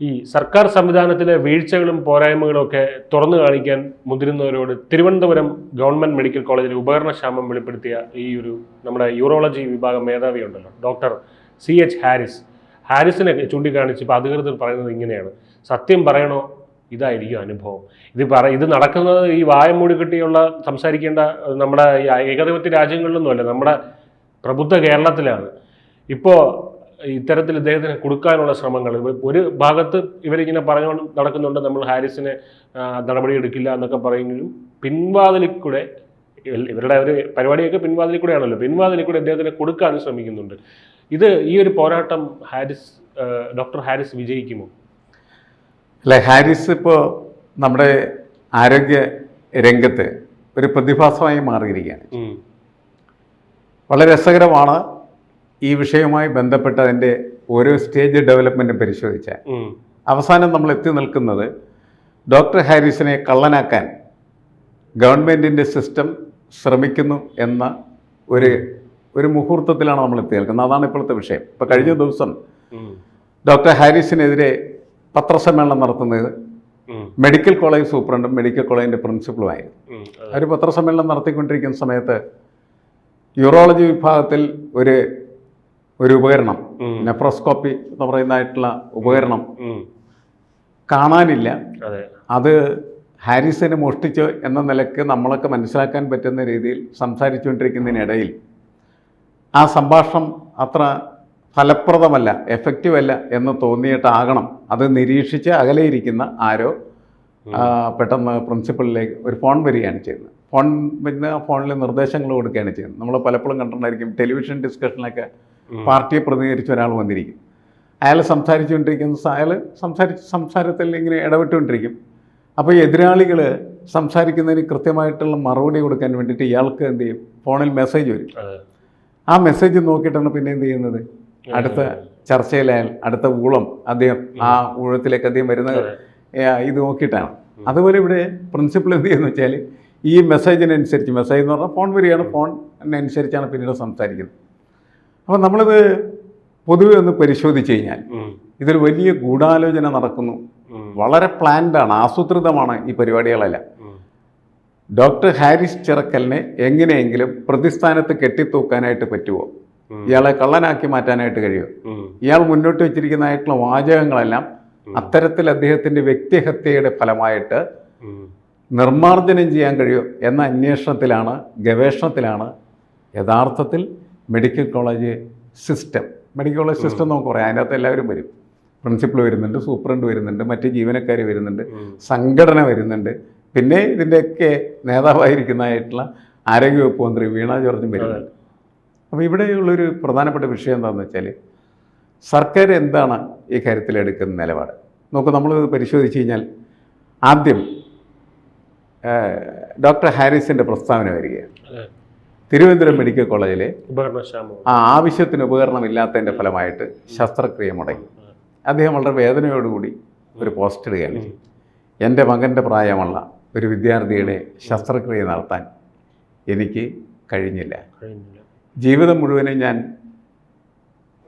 ഈ സർക്കാർ സംവിധാനത്തിലെ വീഴ്ചകളും പോരായ്മകളും ഒക്കെ തുറന്നു കാണിക്കാൻ മുതിരുന്നവരോട് തിരുവനന്തപുരം ഗവൺമെന്റ് മെഡിക്കൽ കോളേജിൽ ഉപകരണക്ഷാമം വെളിപ്പെടുത്തിയ ഈ ഒരു നമ്മുടെ യൂറോളജി വിഭാഗം മേധാവി ഉണ്ടല്ലോ ഡോക്ടർ സി എച്ച് ഹാരിസ്. ഹാരിസിനെ ചൂണ്ടിക്കാണിച്ച് ഇപ്പോൾ അധികൃതർ പറയുന്നത് ഇങ്ങനെയാണ്. സത്യം പറയണോ? ഇതായിരിക്കും അനുഭവം. ഇത് പറ ഇത് നടക്കുന്നത് ഈ വായം മൂടി കെട്ടിയുള്ള സംസാരിക്കേണ്ട നമ്മുടെ ഏകദൈവത്യ രാജ്യങ്ങളിലൊന്നുമല്ല നമ്മുടെ പ്രബുദ്ധ കേരളത്തിലാണ്. ഇപ്പോൾ ഇത്തരത്തിൽ ഇദ്ദേഹത്തിന് കൊടുക്കാനുള്ള ശ്രമങ്ങൾ. ഒരു ഭാഗത്ത് ഇവരിങ്ങനെ പറഞ്ഞു നടക്കുന്നുണ്ട്. നമ്മൾ ഹാരിസിനെ നടപടിയെടുക്കില്ല എന്നൊക്കെ പറയുമെങ്കിലും പിൻവാതിലിൽ കൂടെ ഇവ- ഇവരുടെ ഒരു പരിപാടിയൊക്കെ പിൻവാതിലിൽ കൂടെയാണല്ലോ പിൻവാതിലിൽ കൂടെ ഇദ്ദേഹത്തിനെ കൊടുക്കാൻ ശ്രമിക്കുന്നുണ്ട്. ഇത് ഈ ഒരു പോരാട്ടം ഹാരിസ് ഡോക്ടർ ഹാരിസ് വിജയിക്കുമോ? അല്ല ഹാരിസ് ഇപ്പോൾ നമ്മുടെ ആരോഗ്യ രംഗത്ത് ഒരു പ്രതിഭാസമായി മാറിയിരിക്കുകയാണ്. വളരെ രസകരമാണ് ഈ വിഷയവുമായി ബന്ധപ്പെട്ട അതിന്റെ ഓരോ സ്റ്റേജ് ഡെവലപ്മെന്റും പരിശോധിച്ചാൽ അവസാനം നമ്മൾ എത്തി നിൽക്കുന്നത് ഡോക്ടർ ഹാരിസിനെ കള്ളനാക്കാൻ ഗവൺമെന്റിന്റെ സിസ്റ്റം ശ്രമിക്കുന്നു എന്ന ഒരു ഒരു മുഹൂർത്തത്തിലാണ് നമ്മൾ എത്തി നിൽക്കുന്നത്. അതാണ് ഇപ്പോഴത്തെ വിഷയം. ഇപ്പോൾ കഴിഞ്ഞ ദിവസം ഡോക്ടർ ഹാരിസിനെതിരെ പത്രസമ്മേളനം നടത്തുന്നത് മെഡിക്കൽ കോളേജ് സൂപ്രണ്ടും മെഡിക്കൽ കോളേജിന്റെ പ്രിൻസിപ്പളുമായിരുന്നു. അവർ പത്രസമ്മേളനം നടത്തിക്കൊണ്ടിരിക്കുന്ന സമയത്ത് യൂറോളജി വിഭാഗത്തിൽ ഒരു ഒരു ഉപകരണം. നെഫ്രോസ്കോപ്പി എന്ന് പറയുന്നതായിട്ടുള്ള ഉപകരണം. കാണാനില്ല. അതെ. ഹാരിസിനെ മോഷ്ടിച്ചു എന്ന നിലയ്ക്ക് നമ്മളൊക്കെ മനസ്സിലാക്കാൻ പറ്റുന്ന രീതിയിൽ സംസാരിച്ചുകൊണ്ടിരിക്കുന്നതിനിടയിൽ ആ സംഭാഷണം അത്ര ഫലപ്രദമല്ല എഫക്റ്റീവ് അല്ല എന്ന് തോന്നിയിട്ടാകണം. അത് നിരീക്ഷിച്ച് അകലെയിരിക്കുന്ന ആരോ പെട്ടെന്ന് പ്രിൻസിപ്പളിലേക്ക് ഒരു ഫോൺ വരികയാണ് ചെയ്യുന്നത്. ഫോൺ പിന്നെ ഫോണിൽ നിർദ്ദേശങ്ങൾ കൊടുക്കുകയാണ് ചെയ്യുന്നത്. നമ്മൾ പലപ്പോഴും കണ്ടിട്ടുണ്ടായിരിക്കും ടെലിവിഷൻ ഡിസ്കഷനിലൊക്കെ പാർട്ടിയെ പ്രതികരിച്ച ഒരാൾ വന്നിരിക്കും. അയാൾ സംസാരിച്ചുകൊണ്ടിരിക്കുന്ന അയാൾ സംസാരിച്ച് സംസാരത്തിൽ ഇങ്ങനെ ഇടപെട്ടുകൊണ്ടിരിക്കും. അപ്പോൾ ഈ എതിരാളികൾ സംസാരിക്കുന്നതിന് കൃത്യമായിട്ടുള്ള മറുപടി കൊടുക്കാൻ വേണ്ടിയിട്ട് ഇയാൾക്ക് എന്ത് ചെയ്യും? ഫോണിൽ മെസ്സേജ് വരും. ആ മെസ്സേജ് നോക്കിയിട്ടാണ് പിന്നെ എന്ത് ചെയ്യുന്നത്? അടുത്ത ചർച്ചയിലായാൽ അടുത്ത ഊളം അദ്ദേഹം ആ ഊഴത്തിലേക്ക് അദ്ദേഹം വരുന്നത് ഇത് നോക്കിയിട്ടാണ്. അതുപോലെ ഇവിടെ പ്രിൻസിപ്പൾ എന്ത് ചെയ്യുന്ന വെച്ചാൽ ഈ മെസ്സേജിനനുസരിച്ച് മെസ്സേജ് എന്ന് പറഞ്ഞാൽ ഫോൺ വരികയാണ് ഫോണിനനുസരിച്ചാണ് പിന്നീട് സംസാരിക്കുന്നത്. അപ്പോൾ നമ്മളിത് പൊതുവെ ഒന്ന് പരിശോധിച്ച് കഴിഞ്ഞാൽ. ഇതൊരു വലിയ ഗൂഢാലോചന നടക്കുന്നു. വളരെ പ്ലാൻഡാണ് ആസൂത്രിതമാണ് ഈ പരിപാടികളെല്ലാം. ഡോക്ടർ ഹാരിസ് ചിറക്കലിനെ എങ്ങനെയെങ്കിലും പ്രതിസ്ഥാനത്ത് കെട്ടിത്തൂക്കാനായിട്ട് പറ്റുമോ ഇയാളെ കള്ളനാക്കി മാറ്റാനായിട്ട് കഴിയുമോ ഇയാൾ മുന്നോട്ട് വെച്ചിരിക്കുന്നതായിട്ടുള്ള വാചകങ്ങളെല്ലാം അത്തരത്തിൽ അദ്ദേഹത്തിന്റെ വ്യക്തിഹത്യയുടെ ഫലമായിട്ട്. നിർമ്മാർജനം ചെയ്യാൻ കഴിയും എന്ന അന്വേഷണത്തിലാണ് ഗവേഷണത്തിലാണ് യഥാർത്ഥത്തിൽ medical college system. Medical college system നമുക്ക് പറയാം അതിനകത്ത് എല്ലാവരും വരും. പ്രിൻസിപ്പൾ വരുന്നുണ്ട് സൂപ്രണ്ട് വരുന്നുണ്ട് മറ്റ് ജീവനക്കാർ വരുന്നുണ്ട് സംഘടന വരുന്നുണ്ട്. പിന്നെ ഇതിന്റെയൊക്കെ നേതാവായിരിക്കുന്നതായിട്ടുള്ള ആരോഗ്യവകുപ്പ് മന്ത്രി വീണ ജോർജും വരുന്നുണ്ട്. അപ്പോൾ ഇവിടെയുള്ളൊരു പ്രധാനപ്പെട്ട വിഷയം എന്താണെന്ന് വെച്ചാൽ സർക്കാർ എന്താണ് ഈ കാര്യത്തിൽ എടുക്കുന്ന നിലപാട്? നോക്കൂ നമ്മൾ പരിശോധിച്ച് കഴിഞ്ഞാൽ ആദ്യം ഡോക്ടർ ഹാരിസിന്റെ പ്രസ്താവന വരികയാണ്. തിരുവനന്തപുരം മെഡിക്കൽ കോളേജിലെ ആ ആവശ്യത്തിന് ഉപകരണമില്ലാത്തതിന്റെ ഫലമായിട്ട് ശസ്ത്രക്രിയ മുടങ്ങി. അദ്ദേഹം വളരെ വേദനയോടുകൂടി ഒരു പോസ്റ്റ് ഇടുകയാണ്. എന്റെ മകന്റെ പ്രായമുള്ള ഒരു വിദ്യാർത്ഥിയുടെ ശസ്ത്രക്രിയ നടത്താൻ എനിക്ക് കഴിഞ്ഞില്ല. ജീവിതം മുഴുവനും ഞാൻ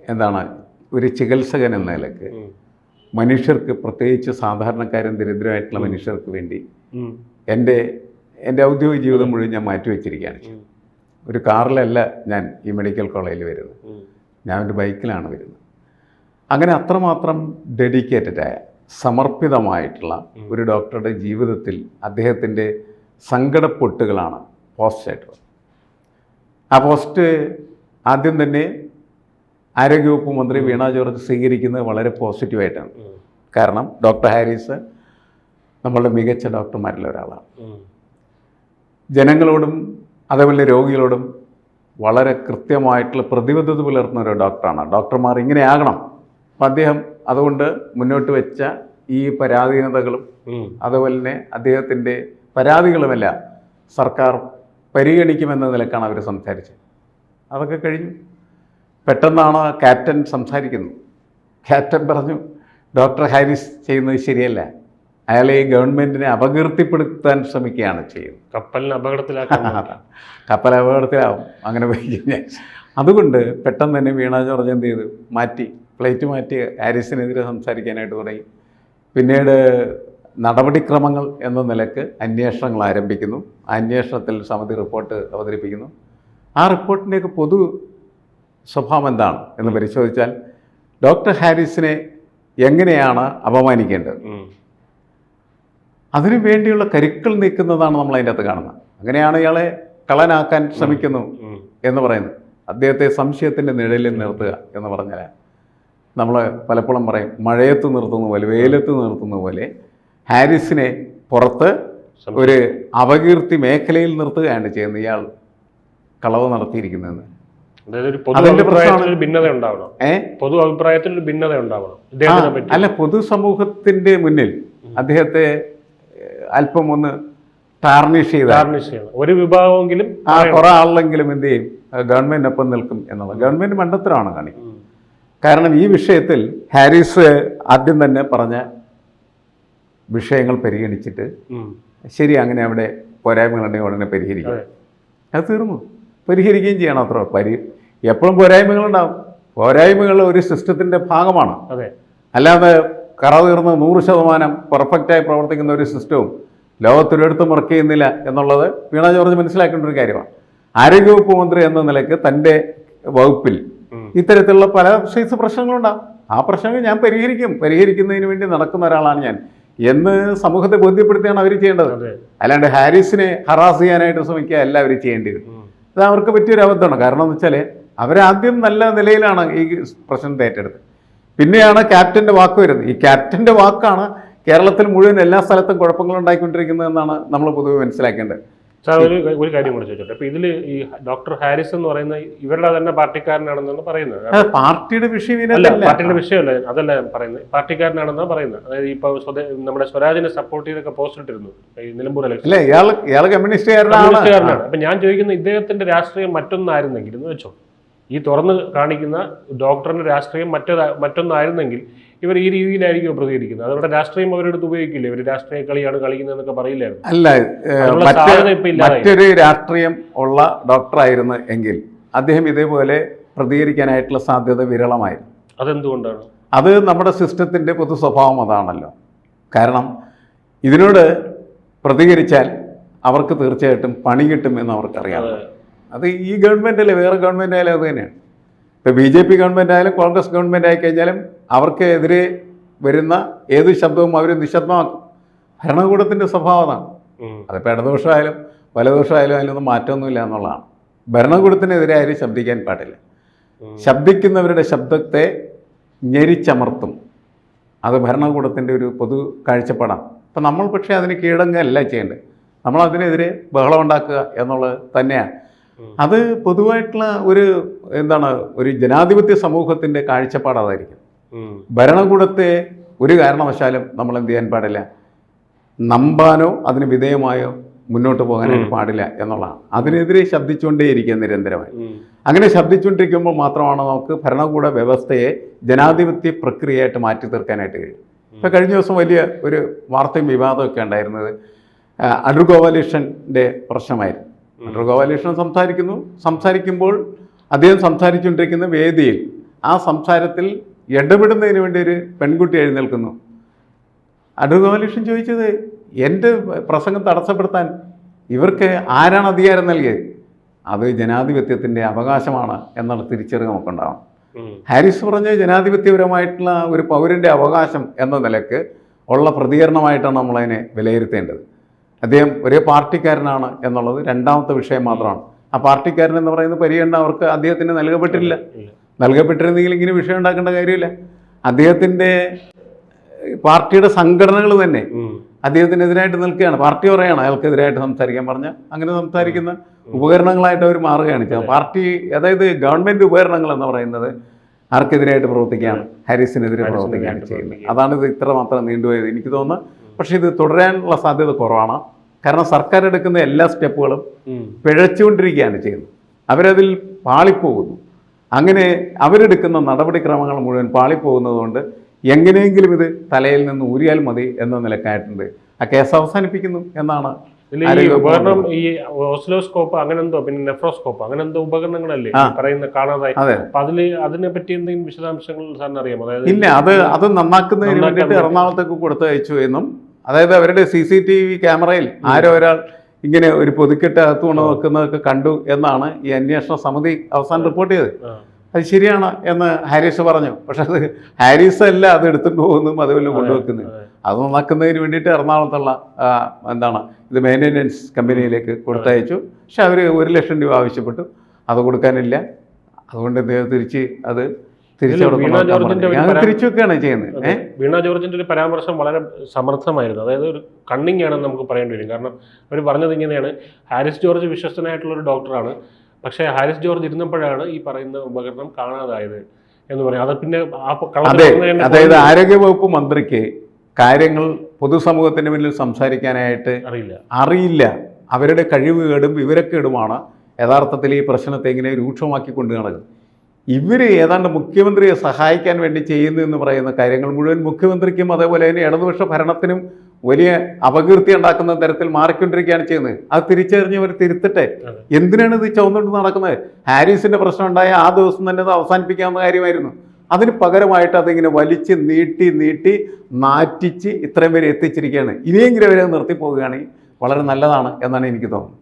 എന്താണ് ഒരു ചികിത്സകൻ എന്ന നിലയ്ക്ക് മനുഷ്യർക്ക് പ്രത്യേകിച്ച് സാധാരണക്കാരും ദരിദ്രമായിട്ടുള്ള മനുഷ്യർക്ക് വേണ്ടി എന്റെ എന്റെ ഔദ്യോഗിക ജീവിതം മുഴുവൻ ഞാൻ മാറ്റിവെച്ചിരിക്കുകയാണ്. ഒരു കാറിലല്ല ഞാൻ ഈ മെഡിക്കൽ കോളേജിൽ വരുന്നത്. ഞാൻ ഒരു ബൈക്കിലാണ് വരുന്നത്. അങ്ങനെ അത്രമാത്രം ഡെഡിക്കേറ്റഡായ സമർപ്പിതമായിട്ടുള്ള ഒരു ഡോക്ടറുടെ ജീവിതത്തിൽ അദ്ദേഹത്തിന്റെ സങ്കടപ്പൊട്ടുകളാണ് പോസ്റ്റ് ആയിട്ട് ആ പോസ്റ്റ് ആദ്യം തന്നെ ആരോഗ്യവകുപ്പ് മന്ത്രി വീണ ജോർജ് സ്വീകരിക്കുന്നത് വളരെ പോസിറ്റീവായിട്ടാണ്. കാരണം ഡോക്ടർ ഹാരിസ് നമ്മളുടെ മികച്ച ഡോക്ടർമാരിൽ ഒരാളാണ് ജനങ്ങളോടും അതേപോലെ രോഗികളോടും വളരെ കൃത്യമായിട്ടുള്ള പ്രതിബദ്ധത പുലർത്തുന്ന ഒരു ഡോക്ടറാണ്. ഡോക്ടർമാർ ഇങ്ങനെയാകണം അപ്പം അദ്ദേഹം അതുകൊണ്ട് മുന്നോട്ട് വെച്ച ഈ പരാധീനതകളും അതുപോലെ തന്നെ അദ്ദേഹത്തിന്റെ പരാതികളുമെല്ലാം സർക്കാർ പരിഗണിക്കുമെന്ന നിലക്കാണ് അവർ സംസാരിച്ചത്. അതൊക്കെ കഴിഞ്ഞു. പെട്ടെന്നാണ് ക്യാപ്റ്റൻ സംസാരിക്കുന്നത്. ക്യാപ്റ്റൻ പറഞ്ഞു ഡോക്ടർ ഹാരിസ് ചെയ്യുന്നത് ശരിയല്ല. അയാൾ ഈ ഗവൺമെന്റിനെ അപകീർത്തിപ്പെടുത്താൻ ശ്രമിക്കുകയാണ് ചെയ്യുന്നത്. കപ്പലിന് അപകടത്തിലാക്കാം. കപ്പൽ അപകടത്തിലാവും. അങ്ങനെ പോയി കഴിഞ്ഞാൽ. അതുകൊണ്ട് പെട്ടെന്ന് തന്നെ വീണ ജോർജ് എന്ത് ചെയ്തു? മാറ്റി പ്ലേറ്റ് മാറ്റി ഹാരിസിനെതിരെ സംസാരിക്കാനായിട്ട് തുടങ്ങി. പിന്നീട് നടപടിക്രമങ്ങൾ എന്ന നിലയ്ക്ക് അന്വേഷണങ്ങൾ ആരംഭിക്കുന്നു. അന്വേഷണത്തിൽ സമിതി റിപ്പോർട്ട് അവതരിപ്പിക്കുന്നു. ആ റിപ്പോർട്ടിന്റെയൊക്കെ പൊതു സ്വഭാവം എന്താണ് എന്ന് പരിശോധിച്ചാൽ ഡോക്ടർ ഹാരിസിനെ എങ്ങനെയാണ് അപമാനിക്കേണ്ടത്. അതിനു വേണ്ടിയുള്ള കരുക്കൾ നീക്കുന്നതാണ് നമ്മൾ അതിന്റെ അകത്ത് കാണുന്നത്. അങ്ങനെയാണ് ഇയാളെ കളനാക്കാൻ ശ്രമിക്കുന്നു എന്ന് പറയുന്നത്. അദ്ദേഹത്തെ സംശയത്തിന്റെ നിഴലിൽ നിർത്തുക എന്ന് പറഞ്ഞാൽ നമ്മൾ പലപ്പോഴും പറയും മഴയത്ത് നിർത്തുന്ന പോലെ വെയിലത്ത് നിർത്തുന്ന പോലെ ഹാരിസിനെ പുറത്ത് ഒരു അപകീർത്തി മേഖലയിൽ നിർത്തുകയാണ് ചെയ്യുന്നത് ഇയാൾ കളവ് നടത്തിയിരിക്കുന്നതെന്ന്. പൊതു അഭിപ്രായത്തിൽ ഭിന്നത ഉണ്ടാവണം. അല്ല പൊതുസമൂഹത്തിന്റെ മുന്നിൽ അദ്ദേഹത്തെ അല്പം ഒന്ന് ടാർണിഷ് ചെയ്ത ചെയ്യണം. ഒരു വിഭാഗമെങ്കിലും ആ കുറെ ആളിലെങ്കിലും എന്ത് ചെയ്യും? ഗവൺമെന്റിനൊപ്പം നിൽക്കും എന്നുള്ളത്. ഗവൺമെന്റ് മണ്ടത്തരമാണ് കാണിക്കുന്നത് കാരണം ഈ വിഷയത്തിൽ ഹാരിസ് ആദ്യം തന്നെ പറഞ്ഞ വിഷയങ്ങൾ പരിഗണിച്ചിട്ട് ശരി അങ്ങനെ അവിടെ പോരായ്മകളുണ്ടെങ്കിൽ ഉടനെ പരിഹരിക്കും. അതെ. തീർന്നു. പരിഹരിക്കുകയും ചെയ്യണം അത്ര. പരി എപ്പോഴും പോരായ്മകളുണ്ടാവും. പോരായ്മകൾ ഒരു സിസ്റ്റത്തിന്റെ ഭാഗമാണ്. അല്ലാതെ കറ തീർന്ന് നൂറ് ശതമാനം പെർഫെക്റ്റായി പ്രവർത്തിക്കുന്ന ഒരു സിസ്റ്റവും ലോകത്തൊരിടത്തും വർക്ക് ചെയ്യുന്നില്ല എന്നുള്ളത് വീണ ജോർജ് മനസ്സിലാക്കേണ്ട ഒരു കാര്യമാണ്. ആരോഗ്യവകുപ്പ് മന്ത്രി എന്ന നിലയ്ക്ക് തന്റെ വകുപ്പിൽ. ഇത്തരത്തിലുള്ള പല സൈസ് പ്രശ്നങ്ങളുണ്ടാകും ആ പ്രശ്നങ്ങൾ ഞാൻ പരിഹരിക്കും. പരിഹരിക്കുന്നതിന് വേണ്ടി നടക്കുന്ന ഒരാളാണ് ഞാൻ. എന്ന് സമൂഹത്തെ ബോധ്യപ്പെടുത്തിയാണ് അവർ ചെയ്യേണ്ടത്. അല്ലാണ്ട് ഹാരിസിനെ ഹറാസ് ചെയ്യാനായിട്ട് ശ്രമിക്കുക അല്ല അവർ ചെയ്യേണ്ടി വരും അത് അവർക്ക് പറ്റിയൊരു അബദ്ധമാണ് കാരണം എന്ന് വെച്ചാൽ അവരാദ്യം നല്ല നിലയിലാണ് ഈ പ്രശ്നത്തെ ഏറ്റെടുത്തത്. പിന്നെയാണ് ക്യാപ്റ്റന്റെ വാക്ക് വരുന്നത്. ഈ ക്യാപ്റ്റന്റെ വാക്കാണ് കേരളത്തിൽ മുഴുവൻ എല്ലാ സ്ഥലത്തും കുഴപ്പങ്ങൾ ഉണ്ടായിക്കൊണ്ടിരിക്കുന്നതെന്നാണ് നമ്മൾ പൊതുവെ മനസ്സിലാക്കേണ്ടത്. സാർ ഒരു ഒരു കാര്യം കൂടെ ചോദിച്ചോട്ടെ. അപ്പൊ ഇതിൽ ഈ ഡോക്ടർ ഹാരിസ് എന്ന് പറയുന്ന ഇവരുടെ തന്നെ പാർട്ടിക്കാരനാണെന്നാണ് പറയുന്നത്. പാർട്ടിയുടെ വിഷയം അല്ല. പാർട്ടിയുടെ വിഷയമല്ല അതല്ല പറയുന്നത്. പാർട്ടിക്കാരനാണെന്നാണ് പറയുന്നത്. അതായത് ഇപ്പൊ നമ്മുടെ സ്വരാജിനെ സപ്പോർട്ട് ചെയ്തൊക്കെ പോസ്റ്റ് ഇട്ടിരുന്നു. ഈ നിലമ്പൂർ ഇലക്ഷൻ ഇയാൾ കമ്മ്യൂണിസ്റ്റുകാരനാണ് അപ്പൊ ഞാൻ ചോദിക്കുന്നത് ഇദ്ദേഹത്തിന്റെ രാഷ്ട്രീയം മറ്റൊന്നായിരുന്നെങ്കിൽ എന്ന് വെച്ചോ. ഈ തുറന്ന് കാണിക്കുന്ന ഡോക്ടറിന്റെ രാഷ്ട്രീയം മറ്റൊരു മറ്റൊന്നായിരുന്നെങ്കിൽ ഇവർ ഈ രീതിയിലായിരിക്കും പ്രതികരിക്കുന്നത്? അവരുടെ രാഷ്ട്രീയം അവരെടുത്ത് ഉപയോഗിക്കില്ല? ഇവർ രാഷ്ട്രീയ കളിയാണ് കളിക്കുന്നതെന്നൊക്കെ പറയില്ലായിരുന്നു. അല്ല. മറ്റൊരു രാഷ്ട്രീയം ഉള്ള ഡോക്ടറായിരുന്നു എങ്കിൽ അദ്ദേഹം ഇതേപോലെ പ്രതികരിക്കാനായിട്ടുള്ള സാധ്യത വിരളമായിരുന്നു. അതെന്തുകൊണ്ടാണ്? അത് നമ്മുടെ സിസ്റ്റത്തിന്റെ പൊതു സ്വഭാവം അതാണല്ലോ. കാരണം ഇതിനോട് പ്രതികരിച്ചാൽ അവർക്ക് തീർച്ചയായിട്ടും പണി കിട്ടും എന്ന് അവർക്കറിയാം. അത് ഈ ഗവൺമെന്റ് വേറെ ഗവൺമെന്റ് ആയാലും അത് തന്നെയാണ്. ഇപ്പോൾ ബി ജെ പി ഗവൺമെന്റ് ആയാലും കോൺഗ്രസ് ഗവൺമെന്റ് ആയിക്കഴിഞ്ഞാലും അവർക്ക് എതിരെ വരുന്ന ഏത് ശബ്ദവും അവർ നിശബ്ദമാക്കും. ഭരണകൂടത്തിന്റെ സ്വഭാവം അതാണ്. അതിപ്പോൾ ഇടതുപക്ഷമായാലും വലതുപക്ഷമായാലും അതിലൊന്നും മാറ്റമൊന്നുമില്ല എന്നുള്ളതാണ്. ഭരണകൂടത്തിനെതിരെ ആരും ശബ്ദിക്കാൻ പാടില്ല. ശബ്ദിക്കുന്നവരുടെ ശബ്ദത്തെ ഞെരിച്ചമർത്തും. അത് ഭരണകൂടത്തിന്റെ ഒരു പൊതു കാഴ്ചപ്പാടാണ്. അപ്പം നമ്മൾ പക്ഷേ അതിന് കീഴടങ്ങുകയല്ല ചെയ്യേണ്ടത്. നമ്മൾ അതിനെതിരെ ബഹളം ഉണ്ടാക്കുക എന്നുള്ളത് തന്നെയാണ്. അത് പൊതുവായിട്ടുള്ള ഒരു എന്താണ് ഒരു ജനാധിപത്യ സമൂഹത്തിന്റെ കാഴ്ചപ്പാട് അതായിരിക്കും. ഭരണകൂടത്തെ ഒരു കാരണവശാലും നമ്മൾ എന്ത് ചെയ്യാൻ പാടില്ല. നമ്പാനോ അതിന് വിധേയമായോ മുന്നോട്ട് പോകാനായിട്ട് പാടില്ല എന്നുള്ളതാണ്. അതിനെതിരെ ശബ്ദിച്ചുകൊണ്ടേയിരിക്കുക നിരന്തരമായി. അങ്ങനെ ശബ്ദിച്ചുകൊണ്ടിരിക്കുമ്പോൾ മാത്രമാണ് നമുക്ക് ഭരണകൂട വ്യവസ്ഥയെ ജനാധിപത്യ പ്രക്രിയയായിട്ട് മാറ്റി തീർക്കാനായിട്ട് കഴിയും ഇപ്പോൾ കഴിഞ്ഞ ദിവസം വലിയ ഒരു വാർത്തയും വിവാദമൊക്കെ ഉണ്ടായിരുന്നത് അടൂർ ഗോപാലകൃഷ്ണന്റെ പ്രശ്നമായിരുന്നു. അടൂർ ഗോപാലകൃഷ്ണൻ സംസാരിക്കുന്നു. സംസാരിക്കുമ്പോൾ അദ്ദേഹം സംസാരിച്ചുകൊണ്ടിരിക്കുന്ന വേദിയിൽ ആ സംസാരത്തിൽ ഇടപെടുന്നതിന് വേണ്ടി ഒരു പെൺകുട്ടി എഴുന്നേൽക്കുന്നു. അടൂർ ഗോപാലകൃഷ്ണൻ ചോദിച്ചത് എന്റെ പ്രസംഗം തടസ്സപ്പെടുത്താൻ ഇവർക്ക് ആരാണ് അധികാരം നൽകിയത്? അത് ജനാധിപത്യത്തിന്റെ അവകാശമാണ് എന്നുള്ള തിരിച്ചറിവ് നമുക്കുണ്ടാവണം. ഉം. ഹാരിസ് പറഞ്ഞ ജനാധിപത്യപരമായിട്ടുള്ള ഒരു പൗരന്റെ അവകാശം എന്ന നിലയ്ക്ക് ഉള്ള പ്രതികരണമായിട്ടാണ് നമ്മളതിനെ വിലയിരുത്തേണ്ടത്. അദ്ദേഹം ഒരേ പാർട്ടിക്കാരനാണ് എന്നുള്ളത് രണ്ടാമത്തെ വിഷയം മാത്രമാണ്. ആ പാർട്ടിക്കാരൻ എന്ന് പറയുന്നത് പരിഗണന അവർക്ക് അദ്ദേഹത്തിന് നൽകപ്പെട്ടില്ല. നൽകപ്പെട്ടിരുന്നെങ്കിൽ ഇങ്ങനെ വിഷയം ഉണ്ടാക്കേണ്ട കാര്യമില്ല. അദ്ദേഹത്തിന്റെ പാർട്ടിയുടെ സംഘടനകൾ തന്നെ. അദ്ദേഹത്തിനെതിരായിട്ട് നിൽക്കുകയാണ്. പാർട്ടി പറയുകയാണ് അയാൾക്കെതിരായിട്ട് സംസാരിക്കാൻ പറഞ്ഞ അങ്ങനെ സംസാരിക്കുന്ന ഉപകരണങ്ങളായിട്ട് അവർ മാറുകയാണ് ചെയ്യുന്നത് പാർട്ടി അതായത് ഗവൺമെന്റ് ഉപകരണങ്ങൾ എന്ന് പറയുന്നത് ആർക്കെതിരായിട്ട് പ്രവർത്തിക്കുകയാണ്. ഹാരിസിനെതിരെ പ്രവർത്തിക്കുകയാണ് ചെയ്യുന്നത്. അതാണ് ഇത് ഇത്ര മാത്രം നീണ്ടുപോയത്. എനിക്ക് തോന്നുന്നു പക്ഷേ ഇത് തുടരാനുള്ള സാധ്യത കുറവാണ്. കാരണം സർക്കാർ എടുക്കുന്ന എല്ലാ സ്റ്റെപ്പുകളും പിഴച്ചുകൊണ്ടിരിക്കുകയാണ് ചെയ്യുന്നത്. അവരതിൽ പാളിപ്പോകുന്നു. അങ്ങനെ അവരെടുക്കുന്ന നടപടിക്രമങ്ങൾ മുഴുവൻ പാളിപ്പോകുന്നതുകൊണ്ട് എങ്ങനെയെങ്കിലും ഇത് തലയിൽ നിന്ന് ഊരിയാൽ മതി എന്ന നിലക്കായിട്ടുണ്ട്. ആ കേസ് അവസാനിപ്പിക്കുന്നു എന്നാണ് ഈ ഉപകരണം ഈ ഓസ്ലോസ്കോപ്പ് അങ്ങനെ എന്തോ പിന്നെ നെഫ്രോസ്കോപ്പ് അങ്ങനെ എന്തോ ഉപകരണങ്ങളല്ലേ പറയുന്ന കാണാതായി. അപ്പൊ അതിൽ അതിനെ പറ്റി എന്തെങ്കിലും വിശദാംശങ്ങൾ സാറിന് അറിയാമോ? അതായത് ഇല്ല അത് അത് നന്നാക്കുന്നതിന് വേണ്ടിയിട്ട് എറണാകുളത്തേക്ക് കൊടുത്തയച്ചു എന്നും അതായത് അവരുടെ സി സി ടി വി ക്യാമറയിൽ ആരോ ഒരാൾ ഇങ്ങനെ ഒരു പൊതുക്കെട്ട് അകത്ത് കൊണ്ട് വെക്കുന്നതൊക്കെ കണ്ടു എന്നാണ് ഈ അന്വേഷണ സമിതി അവസാനം റിപ്പോർട്ട് ചെയ്തത്. അത് ശരിയാണ് എന്ന് ഹാരിസ് പറഞ്ഞു. പക്ഷെ അത് ഹാരിസ് അല്ല അത് എടുത്തിട്ട് പോകുന്നതും അതുപോലെ കൊണ്ടുവെക്കുന്നത്. അത്. നന്നാക്കുന്നതിന് വേണ്ടിയിട്ട് എറണാകുളത്തുള്ള എന്താണ് ഇത് മെയിന്റെനൻസ് കമ്പനിയിലേക്ക് കൊടുത്തയച്ചു. പക്ഷെ അവർ ഒരു ലക്ഷം രൂപ ആവശ്യപ്പെട്ടു. അത് കൊടുക്കാനില്ല. അതുകൊണ്ട്? തിരിച്ച് അത് തിരിച്ചു ഇതിൽ വീണ ജോർജിന്റെ ഒരു ചെയ്യുന്നത്. വീണ ജോർജിന്റെ പരാമർശം വളരെ സമർത്ഥമായിരുന്നു. അതായത് ഒരു കണ്ണിങ് ആണെന്ന് നമുക്ക് പറയേണ്ടി വരും. കാരണം അവർ പറഞ്ഞത് ഇങ്ങനെയാണ്. ഹാരിസ് ജോർജ് വിശ്വസ്തനായിട്ടുള്ള ഒരു ഡോക്ടറാണ്. പക്ഷേ ഹാരിസ് ജോർജ് ഇരുന്നപ്പോഴാണ് ഈ പറയുന്ന ഉപകരണം കാണാതായത് എന്ന് പറയും. അത് പിന്നെ അതായത് ആരോഗ്യവകുപ്പ് മന്ത്രിക്ക് കാര്യങ്ങൾ പൊതുസമൂഹത്തിന് മുന്നിൽ സംസാരിക്കാനായിട്ട് അറിയില്ല. അറിയില്ല. അവരുടെ കഴിവുകേടും വിവരക്കേടുമാണ് യഥാർത്ഥത്തിൽ ഈ പ്രശ്നത്തെ ഇങ്ങനെ രൂക്ഷമാക്കി കൊണ്ടു നടക്കുന്നത്. ഇവർ ഏതാണ്ട് മുഖ്യമന്ത്രിയെ സഹായിക്കാൻ വേണ്ടി ചെയ്യുന്നു എന്ന് പറയുന്ന കാര്യങ്ങൾ മുഴുവൻ മുഖ്യമന്ത്രിക്കും അതേപോലെ തന്നെ ഇടതുപക്ഷ ഭരണത്തിനും വലിയ അപകീർത്തി ഉണ്ടാക്കുന്ന തരത്തിൽ മാറിക്കൊണ്ടിരിക്കുകയാണ് ചെയ്യുന്നത്. അത് തിരിച്ചറിഞ്ഞവർ തിരുത്തട്ടെ. എന്തിനാണ് ഇത് ചുവന്നുകൊണ്ട് നടക്കുന്നത്? ഹാരിസിന്റെ പ്രശ്നം ഉണ്ടായ ആ ദിവസം തന്നെ അത് അവസാനിപ്പിക്കാവുന്ന കാര്യമായിരുന്നു. അതിന് പകരമായിട്ട് അതിങ്ങനെ വലിച്ച് നീട്ടി നീട്ടി നാറ്റിച്ച് ഇത്രയും വരെ എത്തിച്ചിരിക്കുകയാണ്. ഇനിയെങ്കിലും അവരെ നിർത്തി പോവുകയാണെങ്കിൽ വളരെ നല്ലതാണ് എന്നാണ് എനിക്ക് തോന്നുന്നത്.